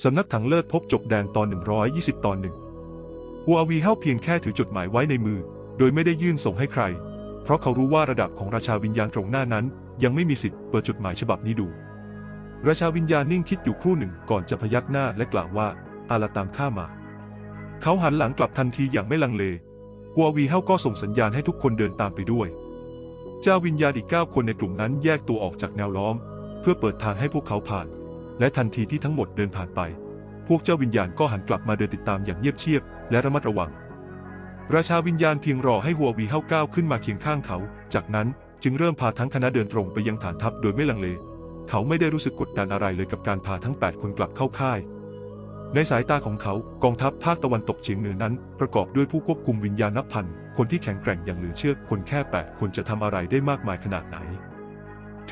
สำนักถังเลิศพบจบแดงตอน 120 ตอนหนึ่งฮัววีเฮาเพียงแค่ถือจดหมายไว้ในมือ โดยไม่ได้ยื่นส่งให้ใคร เพราะเขารู้ว่าระดับของราชาวิญญาณตรงหน้านั้น ยังไม่มีสิทธิ์เปิดจดหมายฉบับนี้ดู ราชาวิญญาณนิ่งคิดอยู่ครู่หนึ่งก่อนจะพยักหน้าและกล่าวว่าอาลาตามข้ามา เขาหันหลังกลับทันทีอย่างไม่ลังเลฮัววีเฮาก็ส่งสัญญาณให้ทุกคนเดินตามไปด้วย เจ้าวิญญาณอีกเก้าคนในกลุ่มนั้นแยกตัวออกจากแนวล้อม เพื่อเปิดทางให้พวกเขาผ่าน และทันทีที่ทั้งหมดเดินผ่านไป พวกเจ้าวิญญาณก็หันกลับมาเดินติดตามอย่างเงียบเชียบ และระมัดระวัง ราชาวิญญาณเพียงรอให้หัววีเฮาก้าวขึ้นมาเคียงข้างเขา จากนั้นจึงเริ่มพาทั้งคณะเดินตรงไปยังฐานทัพโดยไม่ลังเล เขาไม่ได้รู้สึกกดดันอะไรเลยกับการพาทั้ง 8 คนกลับเข้าค่าย ในสายตาของเขากองทัพภาคตะวันตกเฉียงเหนือนั้น ประกอบด้วยผู้ควบคุมวิญญาณนับพันคนที่แข็งแกร่งอย่างเหลือเชื่อคนแค่ 8 คนจะทำอะไรได้มากมายขนาดไหน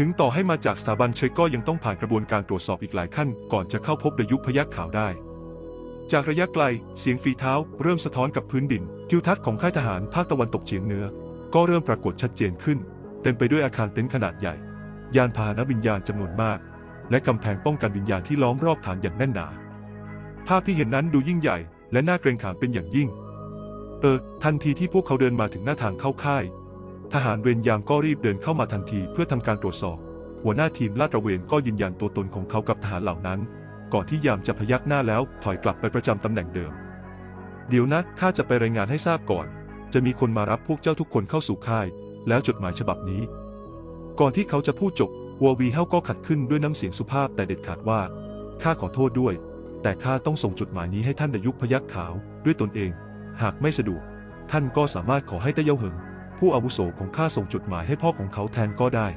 ถึงต่อให้มาจากสถาบันเชคก็ยังต้องผ่านกระบวนการตรวจสอบอีกหลายขั้น ก่อนจะเข้าพบดยุพยักขาวได้ จากระยะไกล เสียงฝีเท้า เริ่มสะท้อนกับพื้นดินทิวทัศน์ของค่ายทหารภาคตะวันตกเฉียงเหนือ ก็เริ่มปรากฏชัดเจนขึ้น เต็มไปด้วยอาคารเต็นท์ขนาดใหญ่ ยานพาหนะวิญญาณจำนวนมาก และกำแพงป้องกันวิญญาณที่ล้อมรอบฐานอย่างแน่นหนา ภาพที่เห็นนั้นดูยิ่งใหญ่ และน่าเกรงขามเป็นอย่างยิ่ง เออ ทันทีที่พวกเขาเดินมาถึงหน้าทางเข้าค่าย ทหารเวรยามก็รีบเดินเข้ามาทันทีเพื่อทำการตรวจสอบ หัวหน้าทีมลาดตระเวนก็ยืนยันตัวตนของเขากับทหารเหล่านั้น ก่อนที่ยามจะพยักหน้าแล้วถอยกลับไปประจำตำแหน่งเดิม เดี๋ยวนะข้าจะไปรายงานให้ทราบก่อน จะมีคนมารับพวกเจ้าทุกคนเข้าสู่ค่าย แล้วจดหมายฉบับนี้ ก่อนที่เขาจะพูดจบวัววีเฮาก็ขัดขึ้นด้วยน้ำเสียงสุภาพแต่เด็ดขาดว่าข้าขอโทษด้วย แต่ข้าต้องส่งจดหมายนี้ให้ท่านดยุคพยักขาวด้วยตนเอง หากไม่สะดวก ท่านก็สามารถขอให้ต้เย่าเหิง ผู้อาวุโสของข้าส่งจดหมายให้พ่อของเขาแทนก็ได้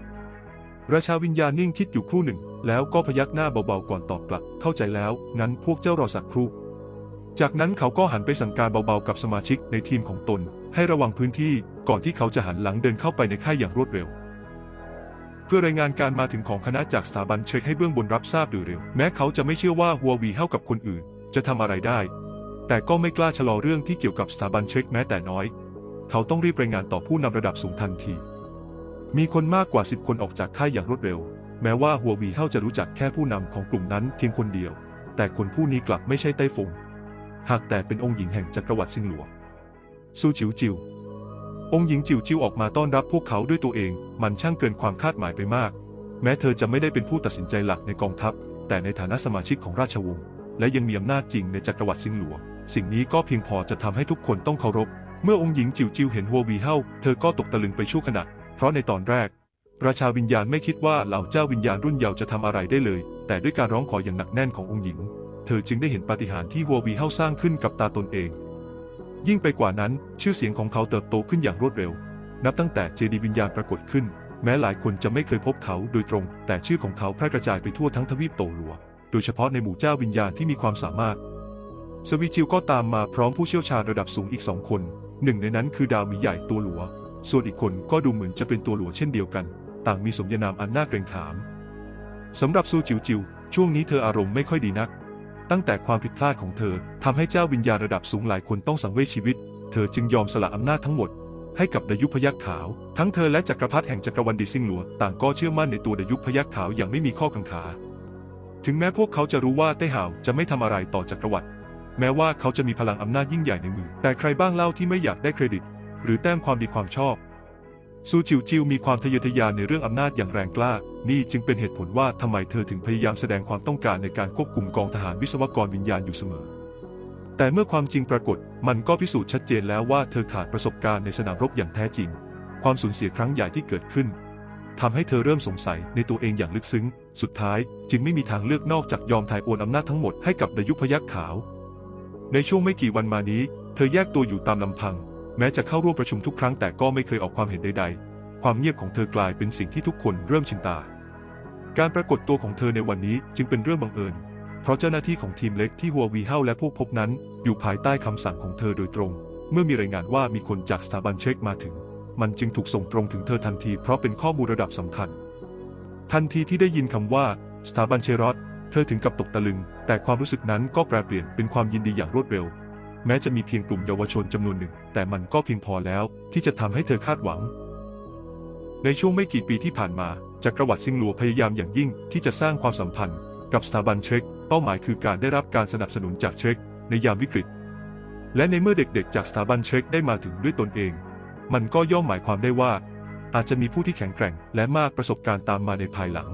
ราชาวิญญาณนิ่งคิดอยู่ครู่หนึ่ง แล้วก็พยักหน้าเบาๆก่อนตอบกลับ เข้าใจแล้ว งั้นพวกเจ้ารอสักครู่ จากนั้นเขาก็หันไปสั่งการเบาๆกับสมาชิกในทีมของตน ให้ระวังพื้นที่ก่อนที่เขาจะหันหลังเดินเข้าไปในค่ายอย่างรวดเร็ว เพื่อรายงานการมาถึงของคณะจากสถาบันเช็คให้เบื้องบนรับทราบโดยเร็ว แม้เขาจะไม่เชื่อว่าฮัววีเท่ากับคนอื่น จะทำอะไรได้ แต่ก็ไม่กล้าชะลอเรื่องที่เกี่ยวกับสถาบันเช็คแม้แต่น้อย เขาต้องรีบรายงานต่อผู้นำระดับสูงทันที มีคนมากกว่า 10 คนออกจากค่ายอย่างรวดเร็ว แม้ว่าหัววีเฮาจะรู้จักแค่ผู้นำของกลุ่มนั้นเพียงคนเดียว แต่คนผู้นี้กลับไม่ใช่ไต้ฟง หากแต่เป็นองค์หญิงแห่งจักรวรรดิซิงหลัวซูจิวจิว องค์หญิงจิวจิวออกมาต้อนรับพวกเขาด้วยตัวเอง มันช่างเกินความคาดหมายไปมาก แม้เธอจะไม่ได้เป็นผู้ตัดสินใจหลักในกองทัพ แต่ในฐานะสมาชิกของราชวงศ์และยังมีอำนาจจริงในจักรวรรดิซิงหลัว สิ่งนี้ก็เพียงพอจะทำให้ทุกคนต้องเคารพ เมื่อองค์หญิงจิวจิวเห็นฮัววีเฮาเธอก็ตกตะลึงไปชั่วขณะ เพราะในตอนแรก ราชาวิญญาณไม่คิดว่าเหล่าเจ้าวิญญาณรุ่นเยาว์จะทำอะไรได้เลย แต่ด้วยการร้องขออย่างหนักแน่นขององค์หญิง เธอจึงได้เห็นปาฏิหาริย์ที่ฮัววีเฮาสร้างขึ้นกับตาตนเอง ยิ่งไปกว่านั้นชื่อเสียงของเขาเติบโตขึ้นอย่างรวดเร็ว นับตั้งแต่เจดีวิญญาณปรากฏขึ้น แม้หลายคนจะไม่เคยพบเขาโดยตรง แต่ชื่อของเขาแพร่กระจายไปทั่วทั้งทวีปโตหลัว โดยเฉพาะในหมู่เจ้าวิญญาณที่มีความสามารถสวิจิวก็ตามมาพร้อมผู้เชี่ยวชาญระดับสูงอีกสองคน หนึ่งในนั้นคือดาวหมีใหญ่ตัวหลัว ส่วนอีกคนก็ดูเหมือนจะเป็นตัวหลัวเช่นเดียวกัน ต่างมีสมญานามอันน่าเกรงขามสำหรับซูจิวจิวช่วงนี้เธออารมณ์ไม่ค่อยดีนัก ตั้งแต่ความผิดพลาดของเธอทำให้เจ้าวิญญาณระดับสูงหลายคนต้องสังเวยชีวิต เธอจึงยอมสละอำนาจทั้งหมด ให้กับดยุพยักขาว ทั้งเธอและจักรพรรดิแห่งจักรวรรดิซิงหลัวต่างก็เชื่อมั่นในตัวดยุพยักขาวอย่างไม่มีข้อกังขา ถึงแม้พวกเขาจะรู้ว่าเต้ห่าวจะไม่ทำอะไรต่อจักรวรรดิ แม้ว่าเขาจะมีพลังอำนาจยิ่งใหญ่ในมือ แต่ใครบ้างเล่าที่ไม่อยากได้เครดิต หรือแต้มความดีความชอบซูจิวจิวมีความทะเยอทะยานในเรื่องอำนาจอย่างแรงกล้า นี่จึงเป็นเหตุผลว่าทำไมเธอถึงพยายามแสดงความต้องการในการควบคุมกองทหารวิศวกรวิญญาณอยู่เสมอ แต่เมื่อความจริงปรากฏ มันก็พิสูจน์ชัดเจนแล้วว่าเธอขาดประสบการณ์ในสนามรบอย่างแท้จริง ความสูญเสียครั้งใหญ่ที่เกิดขึ้นทำให้เธอเริ่มสงสัยในตัวเองอย่างลึกซึ้ง สุดท้ายจึงไม่มีทางเลือกนอกจากยอมถ่ายโอนอำนาจทั้งหมดให้กับดยุพยักษ์ขาว ในช่วงไม่กี่วันมานี้ เธอแยกตัวอยู่ตามลำพัง แม้จะเข้าร่วมประชุมทุกครั้งแต่ก็ไม่เคยออกความเห็นใด ๆ ความเงียบของเธอกลายเป็นสิ่งที่ทุกคนเริ่มชินตา การปรากฏตัวของเธอในวันนี้จึงเป็นเรื่องบังเอิญ เพราะเจ้าหน้าที่ของทีมเล็กที่หัววีเฮาและพวกพบนั้น อยู่ภายใต้คำสั่งของเธอโดยตรง เมื่อมีรายงานว่ามีคนจากสถาบันเช็คมาถึง มันจึงถูกส่งตรงถึงเธอทันทีเพราะเป็นข้อมูลระดับสำคัญ ทันทีที่ได้ยินคำว่าสถาบันเชรอต เธอถึงกับตกตะลึง แต่ความรู้สึกนั้นก็แปรเปลี่ยนเป็นความยินดีอย่างรวดเร็ว แม้จะมีเพียงกลุ่มเยาวชนจำนวนหนึ่ง แต่มันก็เพียงพอแล้วที่จะทำให้เธอคาดหวัง ในช่วงไม่กี่ปีที่ผ่านมาจักรวรรดิซิงหลัวพยายามอย่างยิ่งที่จะสร้างความสัมพันธ์ กับสถาบันเทรคเป้าหมายคือการได้รับการสนับสนุนจากเทรคในยามวิกฤต และในเมื่อเด็กๆ จากสถาบันเทรคได้มาถึงด้วยตนเอง มันก็ย่อมหมายความได้ว่า อาจจะมีผู้ที่แข็งแกร่ง และมากประสบการณ์ตามมาในภายหลัง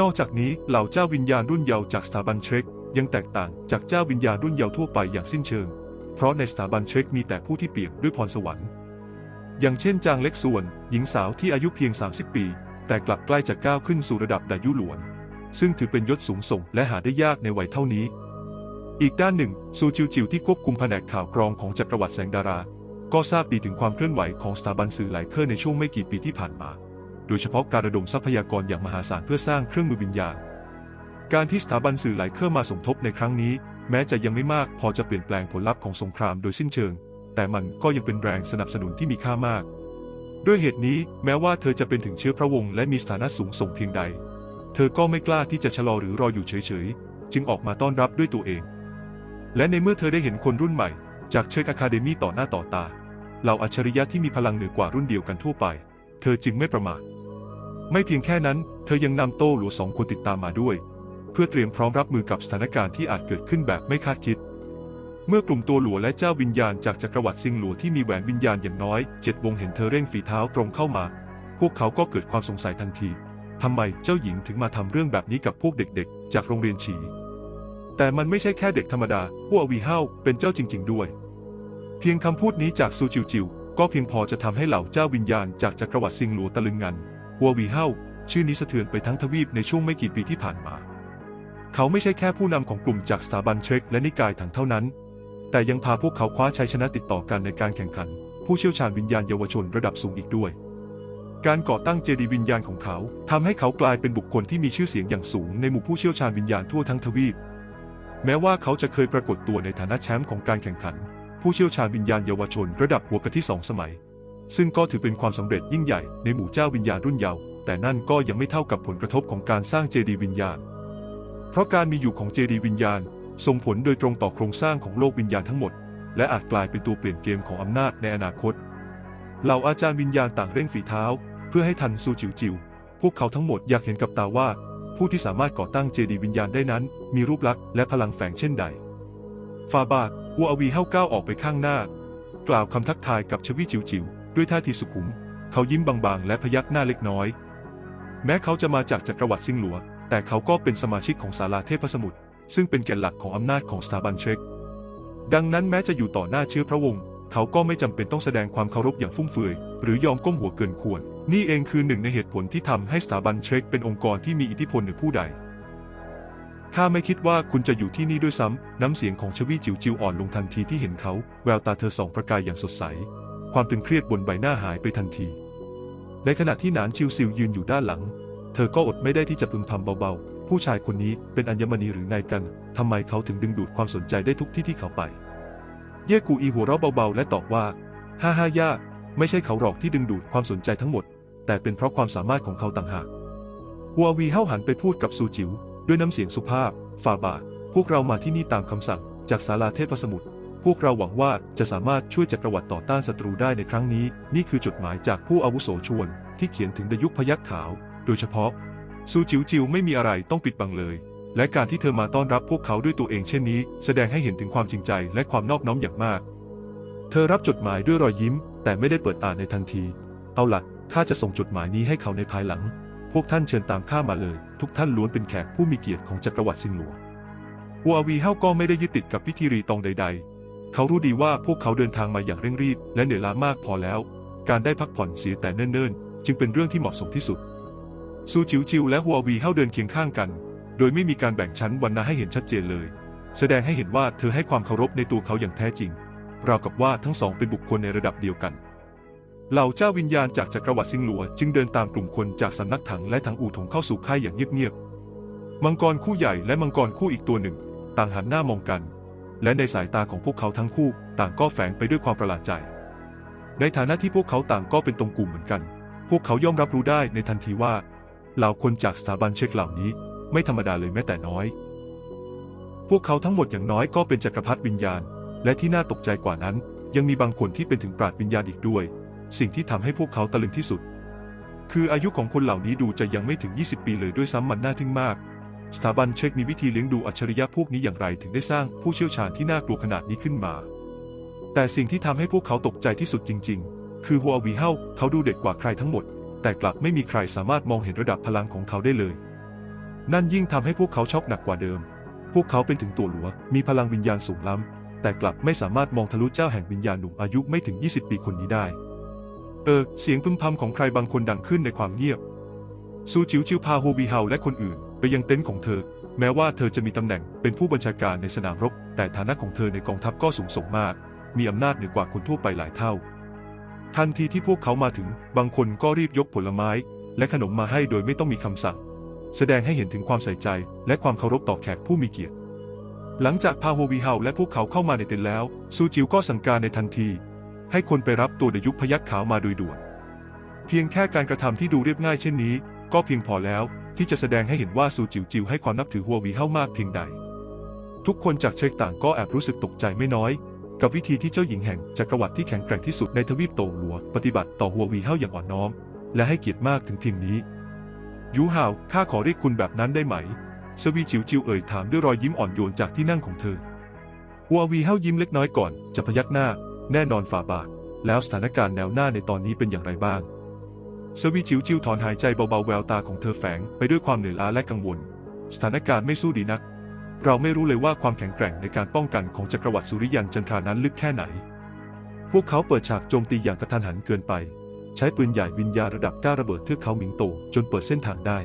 นอกจากนี้เหล่าเจ้าวิญญาณรุ่นเยาว์จากสถาบันเทรคยังแตกต่างจากเจ้าวิญญาณรุ่นเยาว์ทั่วไปอย่างสิ้นเชิง เพราะในสถาบันเทรคมีแต่ผู้ที่เปี่ยมด้วยพรสวรรค์ อย่างเช่นจางเล็กส่วน หญิงสาวที่อายุเพียง 30 ปี แต่กลับใกล้จะก้าวขึ้นสู่ระดับดายุหลวน ซึ่งถือเป็นยศสูงส่งและหาได้ยากในวัยเท่านี้ อีกด้านหนึ่งซูจิวจิวที่ควบคุมแผนกข่าวกรองของจักรวรรดิแสงดารา ก็ทราบดีถึงความเคลื่อนไหวของสถาบันสื่อหลายเครือในช่วงไม่กี่ปีที่ผ่านมา โดยเฉพาะการระดมทรัพยากรอย่างมหาศาลเพื่อสร้างเครื่องมือวิญญาณ การที่สถาบันสื่อหลายเครือมาสมทบในครั้งนี้ แม้จะยังไม่มากพอจะเปลี่ยนแปลงผลลัพธ์ของสงครามโดยสิ้นเชิง แต่มันก็ยังเป็นแรงสนับสนุนที่มีค่ามาก ด้วยเหตุนี้แม้ว่าเธอจะเป็นถึงเชื้อพระวงศ์และมีสถานะสูงส่งเพียงใด เธอก็ไม่กล้าที่จะชะลอหรือรออยู่เฉยๆ จึงออกมาต้อนรับด้วยตัวเอง และในเมื่อเธอได้เห็นคนรุ่นใหม่ จากเชคอะคาเดมีต่อหน้าต่อตาเหล่าอัจฉริยะที่มีพลังเหนือกว่ารุ่นเดียวกันทั่วไป เธอจึงไม่ประมาท ไม่เพียงแค่นั้น เธอยังนำโต้หลัวสองคนติดตามมาด้วย เพื่อเตรียมพร้อมรับมือกับสถานการณ์ที่อาจเกิดขึ้นแบบไม่คาดคิด เมื่อกลุ่มตัวหลัวและเจ้าวิญญาณจากจักรวรรดิซิงหลัวที่มีแหวนวิญญาณอย่างน้อยเจ็ดวงเห็นเธอเร่งฝีเท้าตรงเข้ามา พวกเขาก็เกิดความสงสัยทันทีทำไมเจ้าหญิงถึงมาทำเรื่องแบบนี้กับพวกเด็กๆ จากโรงเรียนฉีแต่มันไม่ใช่แค่เด็กธรรมดาพวกวีเฮาเป็นเจ้าจริง ๆ ด้วย เพียงคำพูดนี้จากซูจิวจิวก็เพียงพอจะทำให้เหล่าเจ้าวิญญาณจากจักรวรรดิซิงหลัวตะลึงงัน หัววีเฮาชื่อนี้สะเทือนไปทั้งทวีปในช่วงไม่กี่ปีที่ผ่านมา เขาไม่ใช่แค่ผู้นำของกลุ่มจากสถาบันเทรคและนิกายถังเท่านั้น แต่ยังพาพวกเขาคว้าชัยชนะติดต่อกันในการแข่งขัน ผู้เชี่ยวชาญวิญญาณเยาวชนระดับสูงอีกด้วย การก่อตั้งเจดีวิญญาณของเขาทำให้เขากลายเป็นบุคคลที่มีชื่อเสียงอย่างสูงในหมู่ผู้เชี่ยวชาญวิญญาณทั่วทั้งทวีป แม้ว่าเขาจะเคยปรากฏตัวในฐานะแชมป์ของการแข่งขัน ผู้เชี่ยวชาญวิญญาณเยาวชนระดับหัวกะทิสองสมัย ซึ่งก็ถือเป็นความสำเร็จยิ่งใหญ่ในหมู่เจ้าวิญญาณรุ่นเยาว์แต่นั่นก็ยังไม่เท่ากับผลกระทบของการสร้างเจดีย์วิญญาณ เพราะการมีอยู่ของเจดีย์วิญญาณ ส่งผลโดยตรงต่อโครงสร้างของโลกวิญญาณทั้งหมด และอาจกลายเป็นตัวเปลี่ยนเกมของอำนาจในอนาคต เหล่าอาจารย์วิญญาณต่างเร่งฝีเท้า เพื่อให้ทันซูจิวจิว พวกเขาทั้งหมดอยากเห็นกับตาว่า ผู้ที่สามารถก่อตั้งเจดีย์วิญญาณได้นั้น มีรูปลักษณ์และพลังแฝงเช่นใดฟาบาดหัวอวีเฮ้าก้าวออกไปข้างหน้า กล่าวคำทักทายกับชวีจิวจิว ด้วยท่าทีสุขุม เขายิ้มบางๆ และพยักหน้าเล็กน้อย แม้เขาจะมาจากจักรวรรดิซิงหลัว แต่เขาก็เป็นสมาชิกของศาลาเทพสมุทรซึ่งเป็นแกนหลักของอำนาจของสถาบันเทรคดังนั้นแม้จะอยู่ต่อหน้าเชื้อพระวงศ์เขาก็ไม่จำเป็นต้องแสดงความเคารพอย่างฟุ่มเฟือย หรือยอมก้มหัวเกินควร นี่เองคือหนึ่งในเหตุผลที่ทำให้สถาบันเทรคเป็นองค์กรที่มีอิทธิพลเหนือผู้ใดข้าไม่คิดว่าคุณจะอยู่ที่นี่ด้วยซ้ำ น้ำเสียงของชวีจิวจิวอ่อนลงทันทีที่เห็นเขา แววตาเธอส่องประกายอย่างสดใส ความตึงเครียดบนใบหน้าหายไปทันที ในขณะที่หนานชิวซิวยืนอยู่ด้านหลัง เธอก็อดไม่ได้ที่จะพึมพำเบาๆ ผู้ชายคนนี้เป็นอัญมณีหรือไงกัน ทำไมเขาถึงดึงดูดความสนใจได้ทุกที่ที่เขาไป เย่กูอีหัวเราะเบาๆ และตอบว่า ฮ่าฮ่าย่า ไม่ใช่เขาหรอกที่ดึงดูดความสนใจทั้งหมด แต่เป็นเพราะความสามารถของเขาต่างหากหัววีเฮ้าหันไปพูดกับซูจิ๋วด้วยน้ำเสียงสุภาพ ฝ่าบาท พวกเรามาที่นี่ตามคำสั่ง จากศาลาเทพสมุทร พวกเราหวังว่าจะสามารถช่วยจักรวรรดิต่อต้านศัตรูได้ในครั้งนี้ นี่คือจดหมายจากผู้อาวุโสชวน ที่เขียนถึงดยุคพยัคฆ์ขาว โดยเฉพาะ ซูจิวจิวไม่มีอะไรต้องปิดบังเลย และการที่เธอมาต้อนรับพวกเขาด้วยตัวเองเช่นนี้ แสดงให้เห็นถึงความจริงใจและความนอบน้อมอย่างมาก เธอรับจดหมายด้วยรอยยิ้ม แต่ไม่ได้เปิดอ่านในทันที เอาล่ะข้าจะส่งจดหมายนี้ให้เขาในภายหลัง พวกท่านเชิญตามข้ามาเลย ทุกท่านล้วนเป็นแขกผู้มีเกียรติของจักรวรรดิซิงหลัวหัววีเฮาก็ไม่ได้ยึดติดกับพิธีรีตองใด ๆ เขารู้ดีว่าพวกเขาเดินทางมาอย่างเร่งรีบ และเหนื่อยล้ามากพอแล้ว การได้พักผ่อนเสียแต่เนิ่นๆ จึงเป็นเรื่องที่เหมาะสมที่สุด ซูจิวจิวและหัววีเฮาเดินเคียงข้างกัน โดยไม่มีการแบ่งชั้นวรรณะให้เห็นชัดเจนเลย แสดงให้เห็นว่าเธอให้ความเคารพในตัวเขาอย่างแท้จริง ราวกับว่าทั้งสองเป็นบุคคลในระดับเดียวกัน เหล่าเจ้าวิญญาณจากจักรวรรดิซิงหลัวจึงเดินตามกลุ่มคนจากสำนักถังและถังอู่ถงเข้าสู่ค่ายอย่างเงียบๆ มังกรคู่ใหญ่และมังกรคู่อีกตัวหนึ่ง ต่างหันหน้ามองกัน และในสายตาของพวกเขาทั้งคู่ ต่างก็แฝงไปด้วยความประหลาดใจ ในฐานะที่พวกเขาต่างก็เป็นตรงกลุ่มเหมือนกัน พวกเขาย่อมรับรู้ได้ในทันทีว่าเหล่าคนจากสถาบันเช็คเหล่านี้ไม่ธรรมดาเลยแม้แต่น้อย พวกเขาทั้งหมดอย่างน้อยก็เป็นจักรพรรดิวิญญาณ และที่น่าตกใจกว่านั้น ยังมีบางคนที่เป็นถึงปราดวิญญาณอีกด้วย สิ่งที่ทำให้พวกเขาตะลึงที่สุด คืออายุของคนเหล่านี้ดูจะยังไม่ถึง 20 ปีเลยด้วยซ้ำมันน่าทึ่งมาก สถาบันเช็คมีวิธีเลี้ยงดูอัจฉริยะพวกนี้อย่างไรถึงได้สร้างผู้เชี่ยวชาญที่น่ากลัวขนาดนี้ขึ้นมา แต่สิ่งที่ทำให้พวกเขาตกใจที่สุดจริง ๆ คือฮัววีเฮาเขาดูเด็กกว่าใครทั้งหมด แต่กลับไม่มีใครสามารถมองเห็นระดับพลังของเขาได้เลย นั่นยิ่งทำให้พวกเขาช็อกหนักกว่าเดิม พวกเขาเป็นถึงตัวหลัว มีพลังวิญญาณสูงล้ำแต่กลับไม่สามารถมองทะลุเจ้าแห่งวิญญาณหนุ่มอายุไม่ถึง 20 ปีคนนี้ได้ เออ เสียงพึมพำของใครบางคนดังขึ้นในความเงียบซูจิวจิวพาโฮวีเฮาและคนอื่น ไปยังเต็นท์ของเธอ แม้ว่าเธอจะมีตำแหน่งเป็นผู้บัญชาการในสนามรบ แต่ฐานะของเธอในกองทัพก็สูงส่งมาก มีอำนาจเหนือกว่าคนทั่วไปหลายเท่า ทันทีที่พวกเขามาถึง บางคนก็รีบยกผลไม้ และขนมมาให้โดยไม่ต้องมีคำสั่ง แสดงให้เห็นถึงความใส่ใจและความเคารพต่อแขกผู้มีเกียรติ หลังจากพาโฮวีเฮาและพวกเขาเข้ามาในเต็นท์แล้ว ซูจิวก็สั่งการในทันที ให้คนไปรับตัวเดยุคพยัคฆ์ขาวมาโดยด่วน เพียงแค่การกระทำที่ดูเรียบง่ายเช่นนี้ ก็เพียงพอแล้ว ที่จะแสดงให้เห็นว่าซูจิวจิวให้ความนับถือฮัววีเฮามากเพียงใด ทุกคนจากเช็คต่างก็แอบรู้สึกตกใจไม่น้อย กับวิธีที่เจ้าหญิงแห่งจักรวรรดิที่แข็งแกร่งที่สุดในทวีปโตหลัว ปฏิบัติต่อฮัววีเฮาอย่างอ่อนน้อม และให้เกียรติมากถึงเพียงนี้ยูฮาวข้าขอเรียกคุณแบบนั้นได้ไหมสวีจิวจิวเอ่ยถามด้วยรอยยิ้มอ่อนโยนจากที่นั่งของเธอฮัววีเฮายิ้มเล็กน้อยก่อนจะพยักหน้า แน่นอนฝ่าบาทแล้วสถานการณ์แนวหน้าในตอนนี้เป็นอย่างไรบ้าง สวีจิวจิวถอนหายใจเบาๆแววตาของเธอแฝงไปด้วยความเหนื่อยล้าและกังวล สถานการณ์ไม่สู้ดีนัก เราไม่รู้เลยว่าความแข็งแกร่งในการป้องกันของจักรวรรดิสุริยันจันทรานั้นลึกแค่ไหน พวกเขาเปิดฉากโจมตีอย่างกระทันหันเกินไป ใช้ปืนใหญ่วิญญาระดับก้าระเบิดเทือกเขาหมิงโตจนเปิดเส้นทางได้